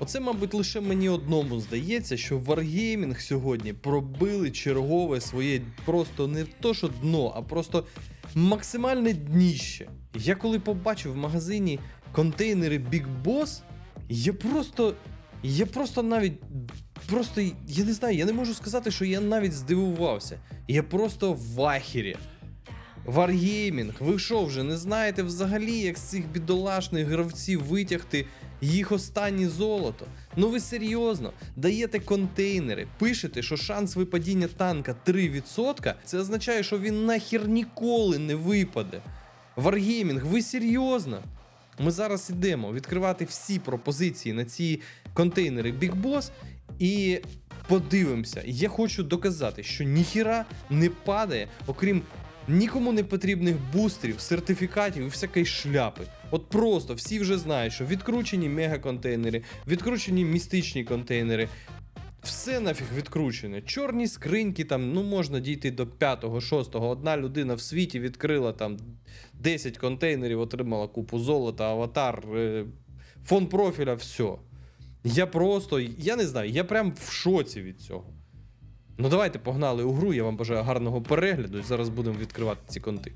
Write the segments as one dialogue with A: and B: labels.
A: Оце, мабуть, лише мені одному здається, що Wargaming сьогодні пробили чергове своє просто не то, що дно, а просто максимальне дніще. Я коли побачив в магазині контейнери Big Boss, я просто. Я просто навіть. Просто я не знаю, я не можу сказати, що я навіть здивувався. Я просто в ахірі. Wargaming, ви що вже не знаєте взагалі, як з цих бідолашних гравців витягти їх останнє золото? Ну ви серйозно даєте контейнери, пишете, що шанс випадіння танка 3%, це означає, що він нахер ніколи не випаде. Wargaming, ви серйозно? Ми зараз ідемо відкривати всі пропозиції на ці контейнери Big Boss і подивимося. Я хочу доказати, що ніхіра не падає, окрім нікому не потрібних бустерів, сертифікатів і всякої шляпи. От просто всі вже знають, що відкручені мегаконтейнери, відкручені містичні контейнери. Все нафіг відкручене. Чорні скриньки, там, ну можна дійти до 5-го, 6-го. Одна людина в світі відкрила там 10 контейнерів, отримала купу золота, аватар, е, фон профіля, все. Я просто, я не знаю, я прям в шоці від цього. Ну давайте погнали у гру, я вам бажаю гарного перегляду і зараз будемо відкривати ці конти.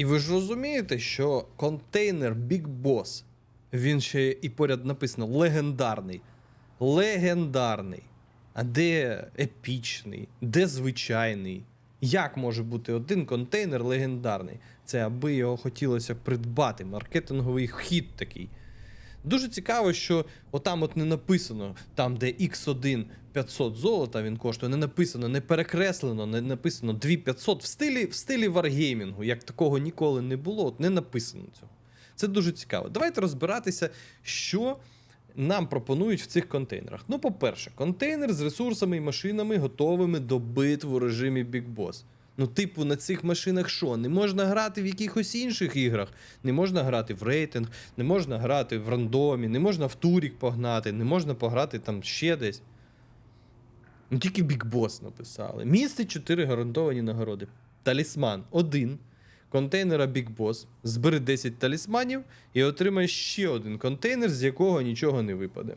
A: І ви ж розумієте, що контейнер Big Boss, він ще і поряд написано легендарний. Легендарний. А де епічний, де звичайний? Як може бути один контейнер легендарний? Це аби його хотілося придбати. Маркетинговий хід такий. Дуже цікаво, що отам от не написано, там, де X1 500 золота він коштує, не написано, не перекреслено, не написано 2500 в стилі, в стилі варгеймінгу, як такого ніколи не було, от не написано цього. Це дуже цікаво. Давайте розбиратися, що нам пропонують в цих контейнерах. Ну, по-перше, контейнер з ресурсами і машинами, готовими до битв у режимі Big Boss. Ну, типу, на цих машинах що? Не можна грати в якихось інших іграх. Не можна грати в рейтинг, не можна грати в рандомі, не можна в турік погнати, не можна пограти там ще десь. Ну, тільки Boss написали. Містить 4 гарантовані нагороди. Талісман 1. Контейнера Boss. Збери 10 талісманів і отримай ще один контейнер, з якого нічого не випаде.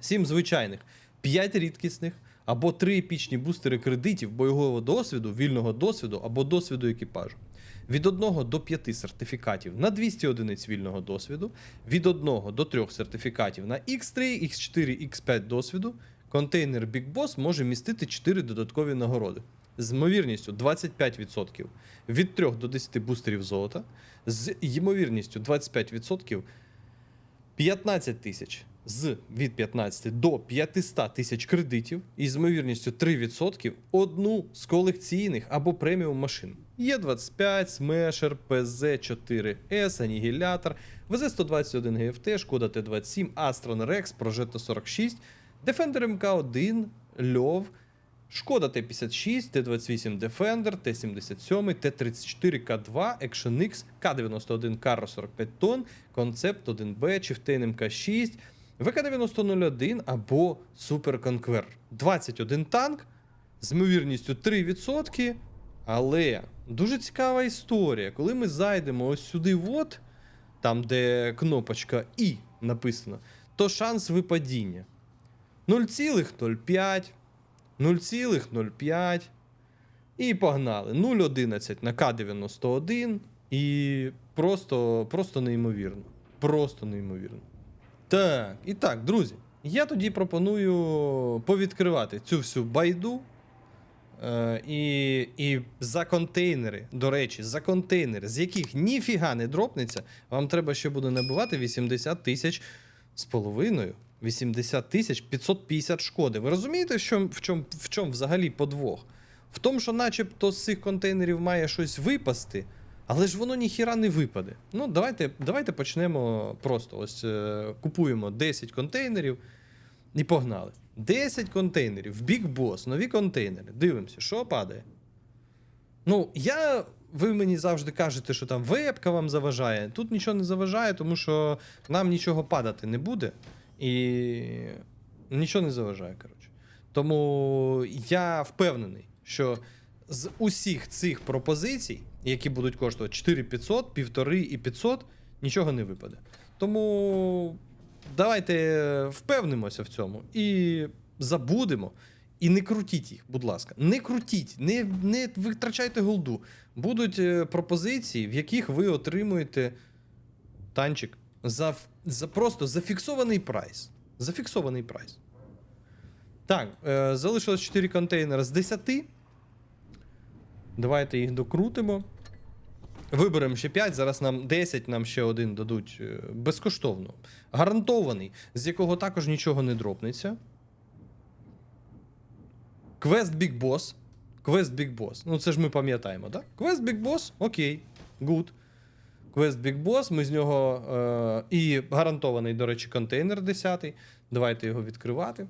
A: 7 звичайних, 5 рідкісних або 3 епічні бустери кредитів, бойового досвіду, вільного досвіду або досвіду екіпажу. Від 1 до 5 сертифікатів на 200 одиниць вільного досвіду, від 1 до 3 сертифікатів на X3, X4, X5 досвіду. Контейнер Big Boss може містити 4 додаткові нагороди з ймовірністю 25% від 3 до 10 бустерів золота, з ймовірністю 25% 15 тисяч з від 15 до 500 тисяч кредитів і з ймовірністю 3% одну з колекційних або преміум машин. Є 25, Смешер, ПЗ-4С, Анігілятор, ВЗ-121 ГФТ, Шкода Т-27, Астрон Rex, Прожето 46, Defender МК-1, Льов, Шкода Т-56, Т-28 Defender, Т-77, Т-34 К2, Action X, К-91 Карро 45 тонн, Концепт 1Б, Чифтейн МК-6, ВК-9001 або Супер Конквер. 21 танк з ймовірністю 3%. Але дуже цікава історія. Коли ми зайдемо ось сюди, от, там, де кнопочка І написано, то шанс випадіння 0,05, 0,05. І погнали. 0,11 на К91. І просто, просто неймовірно. Просто неймовірно. Так, і так, друзі. Я тоді пропоную повідкривати цю всю байду. Е, і, і за контейнери, до речі, за контейнери, з яких ніфіга не дропнеться, вам треба ще буде набивати 80 тисяч з половиною. 80 тисяч 550 шкоди. Ви розумієте, що, в чому в чому взагалі подвох? В тому, що начебто з цих контейнерів має щось випасти, але ж воно ніхіра не випаде. Ну, давайте, давайте почнемо просто. Ось е, купуємо 10 контейнерів і погнали. 10 контейнерів, Big Boss, нові контейнери. Дивимося, що падає. Ну, я. Ви мені завжди кажете, що там вебка вам заважає. Тут нічого не заважає, тому що нам нічого падати не буде. І нічого не заважає, коротше. Тому я впевнений, що з усіх цих пропозицій, які будуть коштувати 4500, 1,5 і 500, нічого не випаде. Тому давайте впевнимося в цьому і забудемо. І не крутіть їх, будь ласка. Не крутіть, не, не витрачайте голду. Будуть е, пропозиції, в яких ви отримуєте танчик за, за просто зафіксований прайс. Зафіксований прайс. Так, е, залишилось 4 контейнери з 10. Давайте їх докрутимо. Виберемо ще 5, зараз нам 10, нам ще один дадуть е, безкоштовно. Гарантований, з якого також нічого не дропнеться. Квест Big Boss. Квест Big Boss. Ну, це ж ми пам'ятаємо, так? Квест Big Boss, окей, гуд. Квест Big Boss, ми з нього. Е, і гарантований, до речі, контейнер 10. Давайте його відкривати.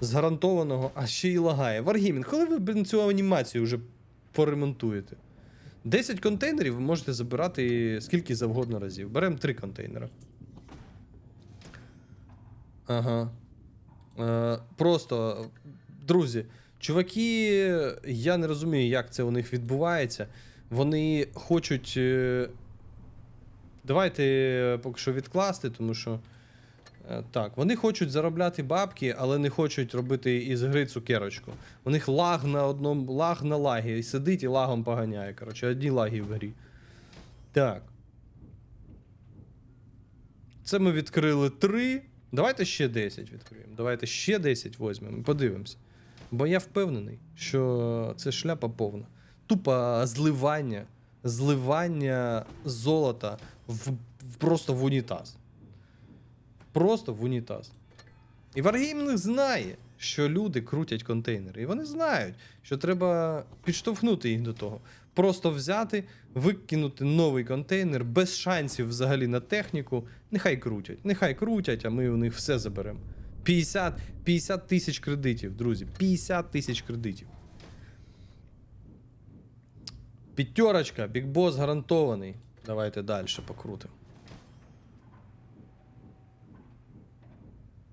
A: З гарантованого, а ще й лагає. Варгімін, коли ви блін, цю анімацію вже поремонтуєте? 10 контейнерів ви можете забирати скільки завгодно разів. Беремо 3 контейнери. Ага. Е, просто, друзі, чуваки, я не розумію, як це у них відбувається. Вони хочуть. е, Давайте поки що відкласти, тому що. Е, Так, вони хочуть заробляти бабки, але не хочуть робити із гри цукерочку. У них лаг на одному лаг на лагі. І сидить і лагом поганяє. Коротше, одні лаги в грі. Так. Це ми відкрили 3. Давайте ще 10 відкриємо. Давайте ще 10 візьмемо. Подивимося. Бо я впевнений, що це шляпа повна. Тупо зливання, зливання золота в, в- просто в унітаз. Просто в унітаз. І Wargaming знає, що люди крутять контейнери. І вони знають, що треба підштовхнути їх до того. Просто взяти, викинути новий контейнер без шансів взагалі на техніку. Нехай крутять. Нехай крутять, а ми у них все заберемо. 50, 50 тисяч кредитів, друзі. 50 тисяч кредитів. П'ятерочка, бікбос гарантований. Давайте далі покрутимо.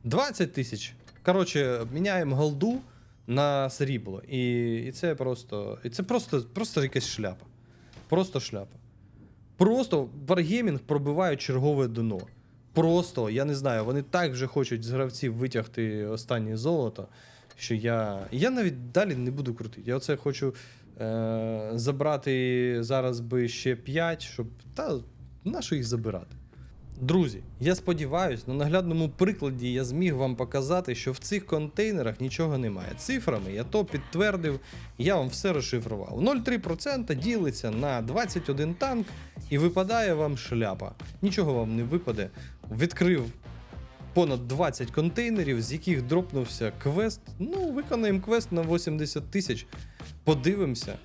A: 20 тисяч. Коротше, міняємо голду на срібло. І, і це просто. І це просто, просто якась шляпа. Просто шляпа. Просто Wargaming пробиває чергове дно. Просто, я не знаю, вони так вже хочуть з гравців витягти останнє золото, що я. Я навіть далі не буду крутити. Я оце хочу е- забрати зараз би ще 5, щоб. Та нащо їх забирати? Друзі, я сподіваюся, на наглядному прикладі я зміг вам показати, що в цих контейнерах нічого немає. Цифрами я то підтвердив, я вам все розшифрував. 0,3% ділиться на 21 танк і випадає вам шляпа. Нічого вам не випаде. Відкрив понад 20 контейнерів, з яких дропнувся квест. Ну, виконаємо квест на 80 тисяч. Подивимося.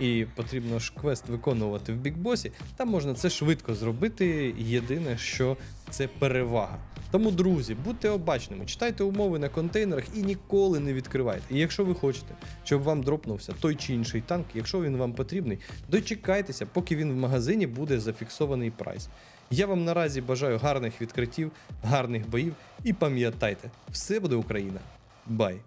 A: І потрібно ж квест виконувати в бікбосі. Там можна це швидко зробити. Єдине, що це перевага. Тому, друзі, будьте обачними, читайте умови на контейнерах і ніколи не відкривайте. І якщо ви хочете, щоб вам дропнувся той чи інший танк, якщо він вам потрібний, дочекайтеся, поки він в магазині буде зафіксований прайс. Я вам наразі бажаю гарних відкриттів, гарних боїв і пам'ятайте, все буде Україна. Бай!